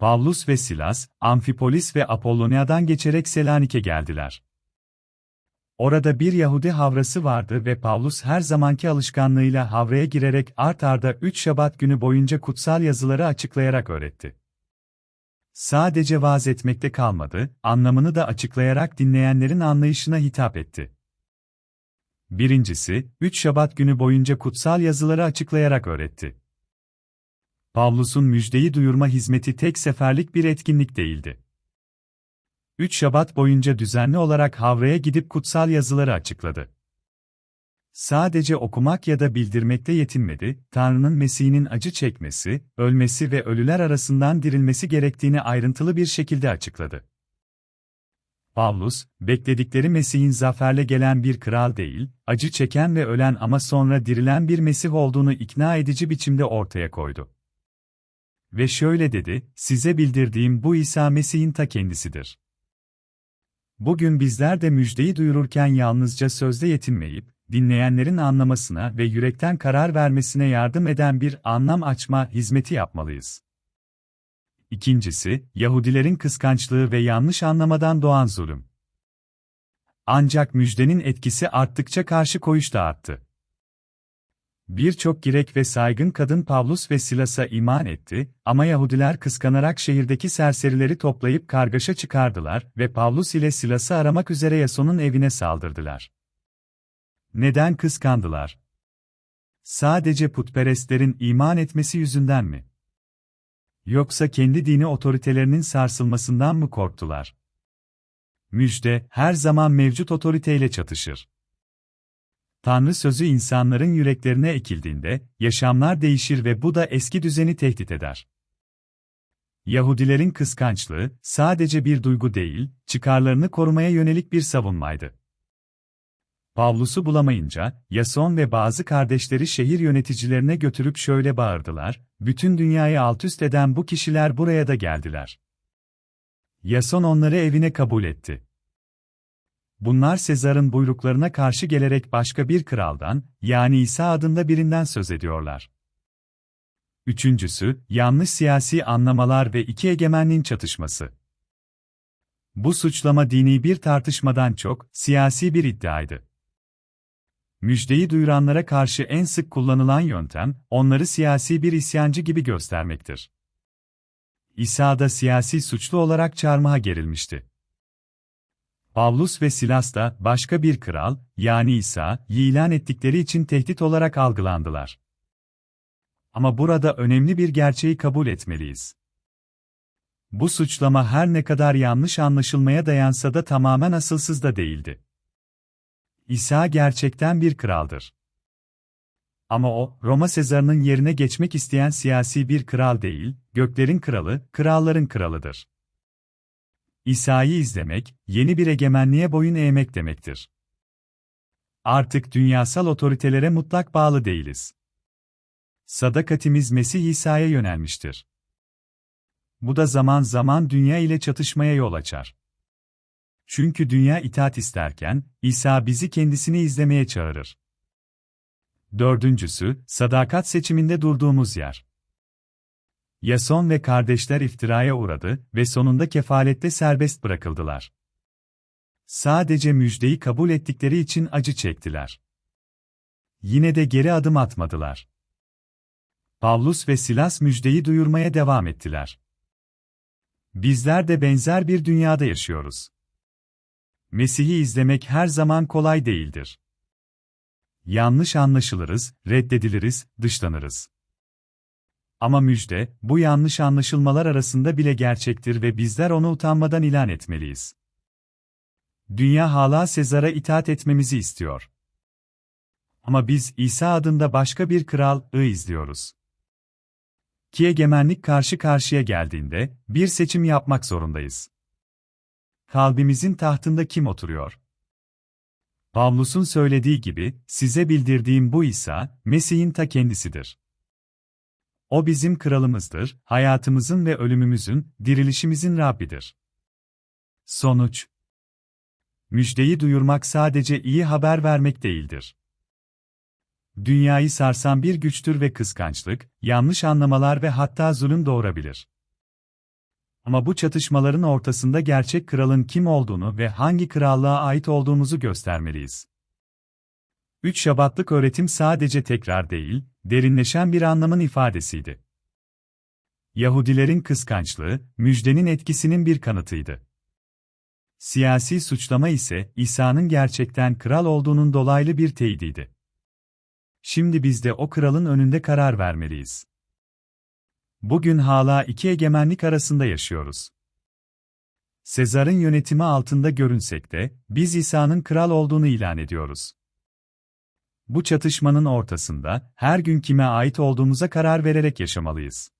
Pavlus ve Silas, Amfipolis ve Apollonia'dan geçerek Selanik'e geldiler. Orada bir Yahudi havrası vardı ve Pavlus her zamanki alışkanlığıyla havraya girerek art arda üç şabat günü boyunca kutsal yazıları açıklayarak öğretti. Sadece vaaz etmekte kalmadı, anlamını da açıklayarak dinleyenlerin anlayışına hitap etti. Birincisi, üç şabat günü boyunca kutsal yazıları açıklayarak öğretti. Pavlus'un müjdeyi duyurma hizmeti tek seferlik bir etkinlik değildi. Üç Şabat boyunca düzenli olarak Havra'ya gidip kutsal yazıları açıkladı. Sadece okumak ya da bildirmekte yetinmedi, Tanrı'nın Mesih'inin acı çekmesi, ölmesi ve ölüler arasından dirilmesi gerektiğini ayrıntılı bir şekilde açıkladı. Pavlus, bekledikleri Mesih'in zaferle gelen bir kral değil, acı çeken ve ölen ama sonra dirilen bir Mesih olduğunu ikna edici biçimde ortaya koydu. Ve şöyle dedi, size bildirdiğim bu İsa Mesih'in ta kendisidir. Bugün bizler de müjdeyi duyururken yalnızca sözde yetinmeyip, dinleyenlerin anlamasına ve yürekten karar vermesine yardım eden bir anlam açma hizmeti yapmalıyız. İkincisi, Yahudilerin kıskançlığı ve yanlış anlamadan doğan zulüm. Ancak müjdenin etkisi arttıkça karşı koyuş da arttı. Birçok girek ve saygın kadın Pavlus ve Silas'a iman etti ama Yahudiler kıskanarak şehirdeki serserileri toplayıp kargaşa çıkardılar ve Pavlus ile Silas'ı aramak üzere Yason'un evine saldırdılar. Neden kıskandılar? Sadece putperestlerin iman etmesi yüzünden mi? Yoksa kendi dini otoritelerinin sarsılmasından mı korktular? Müjde, her zaman mevcut otoriteyle çatışır. Tanrı sözü insanların yüreklerine ekildiğinde, yaşamlar değişir ve bu da eski düzeni tehdit eder. Yahudilerin kıskançlığı, sadece bir duygu değil, çıkarlarını korumaya yönelik bir savunmaydı. Pavlus'u bulamayınca, Yason ve bazı kardeşleri şehir yöneticilerine götürüp şöyle bağırdılar, bütün dünyayı altüst eden bu kişiler buraya da geldiler. Yason onları evine kabul etti. Bunlar Sezar'ın buyruklarına karşı gelerek başka bir kraldan, yani İsa adında birinden söz ediyorlar. Üçüncüsü, yanlış siyasi anlamalar ve iki egemenliğin çatışması. Bu suçlama dini bir tartışmadan çok, siyasi bir iddiaydı. Müjdeyi duyuranlara karşı en sık kullanılan yöntem, onları siyasi bir isyancı gibi göstermektir. İsa da siyasi suçlu olarak çarmıha gerilmişti. Pavlus ve Silas da başka bir kral, yani İsa, ilan ettikleri için tehdit olarak algılandılar. Ama burada önemli bir gerçeği kabul etmeliyiz. Bu suçlama her ne kadar yanlış anlaşılmaya dayansa da tamamen asılsız da değildi. İsa gerçekten bir kraldır. Ama o, Roma Sezar'ının yerine geçmek isteyen siyasi bir kral değil, göklerin kralı, kralların kralıdır. İsa'yı izlemek, yeni bir egemenliğe boyun eğmek demektir. Artık dünyasal otoritelere mutlak bağlı değiliz. Sadakatimiz Mesih İsa'ya yönelmiştir. Bu da zaman zaman dünya ile çatışmaya yol açar. Çünkü dünya itaat isterken, İsa bizi kendisini izlemeye çağırır. Dördüncüsü, sadakat seçiminde durduğumuz yer. Yason ve kardeşler iftiraya uğradı ve sonunda kefalette serbest bırakıldılar. Sadece müjdeyi kabul ettikleri için acı çektiler. Yine de geri adım atmadılar. Pavlus ve Silas müjdeyi duyurmaya devam ettiler. Bizler de benzer bir dünyada yaşıyoruz. Mesih'i izlemek her zaman kolay değildir. Yanlış anlaşılırız, reddediliriz, dışlanırız. Ama müjde, bu yanlış anlaşılmalar arasında bile gerçektir ve bizler onu utanmadan ilan etmeliyiz. Dünya hala Sezar'a itaat etmemizi istiyor. Ama biz İsa adında başka bir kral, izliyoruz. Ki egemenlik karşı karşıya geldiğinde, bir seçim yapmak zorundayız. Kalbimizin tahtında kim oturuyor? Pavlus'un söylediği gibi, size bildirdiğim bu İsa, Mesih'in ta kendisidir. O bizim kralımızdır, hayatımızın ve ölümümüzün, dirilişimizin Rabbidir. Sonuç Müjdeyi duyurmak sadece iyi haber vermek değildir. Dünyayı sarsan bir güçtür ve kıskançlık, yanlış anlamalar ve hatta zulüm doğurabilir. Ama bu çatışmaların ortasında gerçek kralın kim olduğunu ve hangi krallığa ait olduğumuzu göstermeliyiz. Üç Şabatlık öğretim sadece tekrar değil, derinleşen bir anlamın ifadesiydi. Yahudilerin kıskançlığı, müjdenin etkisinin bir kanıtıydı. Siyasi suçlama ise İsa'nın gerçekten kral olduğunun dolaylı bir teyidiydi. Şimdi biz de o kralın önünde karar vermeliyiz. Bugün hala iki egemenlik arasında yaşıyoruz. Sezar'ın yönetimi altında görünsek de, biz İsa'nın kral olduğunu ilan ediyoruz. Bu çatışmanın ortasında, her gün kime ait olduğumuza karar vererek yaşamalıyız.